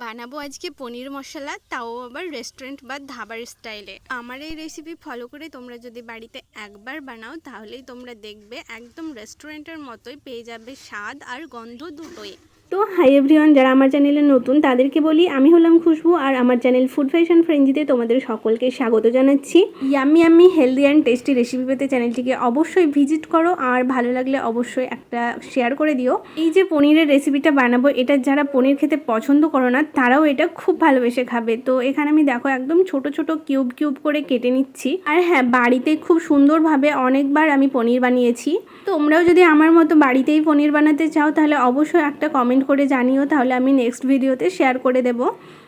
বানাবো আজকে পনির মশলা, তাও আবার রেস্টুরেন্ট বা ধাবার স্টাইলে আমার এই রেসিপি ফলো করে তোমরা যদি বাড়িতে একবার বানাও, তাহলেই তোমরা দেখবে একদম রেস্টুরেন্টের মতোই পেয়ে যাবে স্বাদ আর গন্ধ দুটোই। তো হাই এভরিওয়ান যারা আমার চ্যানেলে নতুন, তাদেরকে বলি আমি হলাম খুশবু আর আমার চ্যানেল ফুড ফ্যাশন ফ্রেঞ্জিতে তোমাদের সকলকে স্বাগত জানাচ্ছি। ইয়াম্মি আমি হেলদি অ্যান্ড টেস্টি রেসিপি পেতে চ্যানেলটিকে অবশ্যই ভিজিট করো আর ভালো লাগলে অবশ্যই একটা শেয়ার করে দিও। এই যে পনিরের রেসিপিটা বানাবো, এটা যারা পনির খেতে পছন্দ করো না, তারাও এটা খুব ভালোবেসে খাবে। তো এখানে আমি দেখো একদম ছোট ছোট কিউব কিউব করে কেটে নিচ্ছি। আর হ্যাঁ বাড়িতে খুব সুন্দরভাবে অনেকবার আমি পনির বানিয়েছি। তোমরাও যদি আমার মতো বাড়িতেই পনির বানাতে চাও, তাহলে অবশ্যই একটা কমেন্ট করে জানিও, তাহলে আমি নেক্সট ভিডিওতে শেয়ার করে দেব।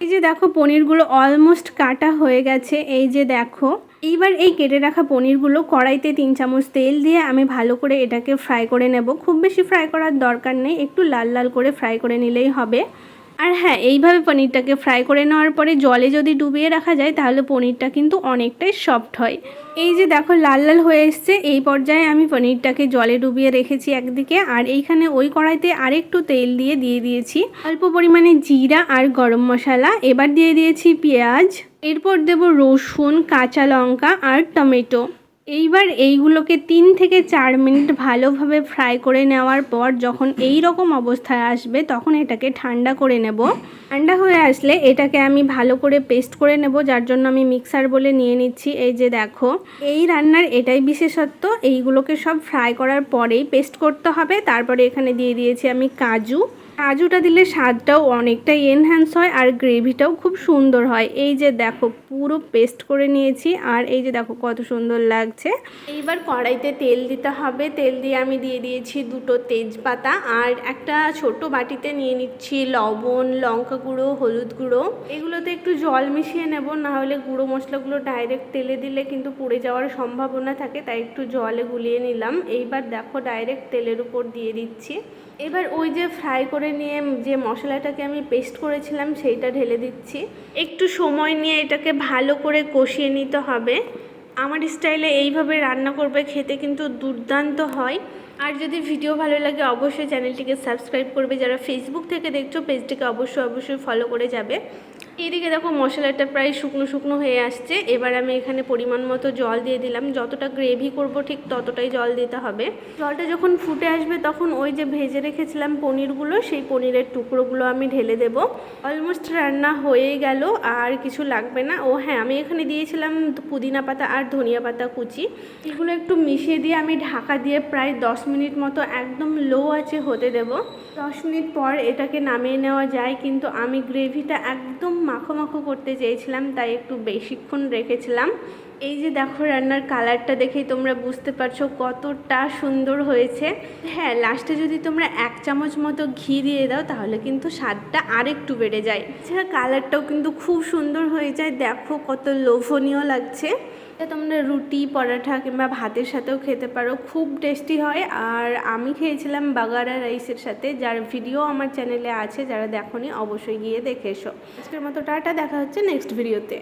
এই যে দেখো, পনিরগুলো অলমোস্ট কাটা হয়ে গেছে। এই যে দেখো, এইবার এই কেটে রাখা পনিরগুলো কড়াইতে তিন চামচ তেল দিয়ে আমি ভালো করে এটাকে ফ্রাই করে নেব। খুব বেশি ফ্রাই করার দরকার নেই, একটু লাল লাল করে ফ্রাই করে নিলেই হবে। আর হ্যাঁ এইভাবে পনিরটাকে ফ্রাই করে নেওয়ার পরে জলে যদি ডুবিয়ে রাখা যায়, তাহলে পনিরটা কিন্তু অনেকটাই সফট হয়। এই যে দেখো, লাল লাল হয়ে এসছে। এই পর্যায়ে আমি পনিরটাকে জলে ডুবিয়ে রেখেছি একদিকে। আর এইখানে ওই কড়াইতে আরেকটু তেল দিয়ে দিয়ে দিয়েছি। অল্প পরিমাণে জিরা আর গরম মশলা। এবার দিয়ে দিয়েছি পেঁয়াজ। এরপর দেব রসুন, কাঁচা লঙ্কা আর টমেটো। এইবার এইগুলোকে তিন থেকে চার মিনিট ভালোভাবে ফ্রাই করে নেওয়ার পর যখন এই রকম অবস্থায় আসবে, তখন এটাকে ঠান্ডা করে নেব। ঠান্ডা হয়ে আসলে এটাকে আমি ভালো করে পেস্ট করে নেব, যার জন্য আমি মিক্সার বলে নিয়ে নিচ্ছি। এই যে দেখো, এই রান্নার এটাই বিশেষত্ব, এইগুলোকে সব ফ্রাই করার পরেই পেস্ট করতে হবে। তারপরে এখানে দিয়ে দিয়েছি আমি কাজু। কাজুটা দিলে স্বাদটাও অনেকটাই এনহ্যান্স হয় আর গ্রেভিটাও খুব সুন্দর হয়। এই যে দেখো, পুরো পেস্ট করে নিয়েছি আর এই যে দেখো কত সুন্দর লাগছে। এইবার কড়াইতে তেল দিতে হবে। তেল দিয়ে আমি দিয়ে দিয়েছি দুটো তেজপাতা আর একটা ছোট বাটিতে নিয়ে নিচ্ছি লবণ, লঙ্কা গুঁড়ো, হলুদ গুঁড়ো। এগুলোতে একটু জল মিশিয়ে নেব, না হলে গুঁড়ো মশলাগুলো ডাইরেক্ট তেলে দিলে কিন্তু পুড়ে যাওয়ার সম্ভাবনা থাকে, তাই একটু জলে গুলিয়ে নিলাম। এইবার দেখো ডাইরেক্ট তেলের উপর দিয়ে দিচ্ছি। এবার ওই যে ফ্রাই করে নিয়ে যে মশলাটাকে আমি পেস্ট করেছিলাম, সেইটা ঢেলে দিচ্ছি। একটু সময় নিয়ে এটাকে ভালো করে কষিয়ে নিতে হবে। আমার স্টাইলে এইভাবে রান্না করবে খেতে কিন্তু দুর্দান্ত হয়। আর যদি ভিডিও ভালো লাগে, অবশ্যই চ্যানেলটিকে সাবস্ক্রাইব করবে। যারা ফেসবুক থেকে দেখছ, পেজটিকে অবশ্যই অবশ্যই ফলো করে যাবে। এইদিকে দেখো মশলাটা প্রায় শুকনো শুকনো হয়ে আসছে। এবার আমি এখানে পরিমাণ মতো জল দিয়ে দিলাম। যতটা গ্রেভি করব ঠিক ততটাই জল দিতে হবে। জলটা যখন ফুটে আসবে তখন ওই যে ভেজে রেখেছিলাম পনিরগুলো, সেই পনিরের টুকরোগুলো আমি ঢেলে দেব। অলমোস্ট রান্না হয়ে গেল, আর কিছু লাগবে না। ও হ্যাঁ আমি এখানে দিয়েছিলাম পুদিনা পাতা আর ধনিয়া পাতা কুচি। এগুলো একটু মিশিয়ে দিয়ে আমি ঢাকা দিয়ে প্রায় দশ মিনিট মতো একদম লো আছে হতে দেব। দশ মিনিট পর এটাকে নামিয়ে নেওয়া যায়, কিন্তু আমি গ্রেভিটা একদম মাখো মাখো করতে চেয়েছিলাম, তাই একটু বেশিক্ষণ রেখেছিলাম। এই যে দেখো রান্নার কালারটা দেখেই তোমরা বুঝতে পারছ কতটা সুন্দর হয়েছে। হ্যাঁ লাস্টে যদি তোমরা এক চামচ মতো ঘি দিয়ে দাও, তাহলে কিন্তু স্বাদটা আরেকটু বেড়ে যায়। এছাড়া কালারটাও কিন্তু খুব সুন্দর হয়ে যায়। দেখো কত লোভনীয় লাগছে। এটা তোমরা রুটি পরাঠা কিংবা ভাতের সাথেও খেতে পারো, খুব টেস্টি হয়। আর আমি খেয়েছিলাম বাগারা রাইসের সাথে, যার ভিডিও আমার চ্যানেলে আছে, যারা দেখোনি অবশ্যই গিয়ে দেখে এসো। আজকের মতো টাটা, দেখা হচ্ছে নেক্সট ভিডিওতে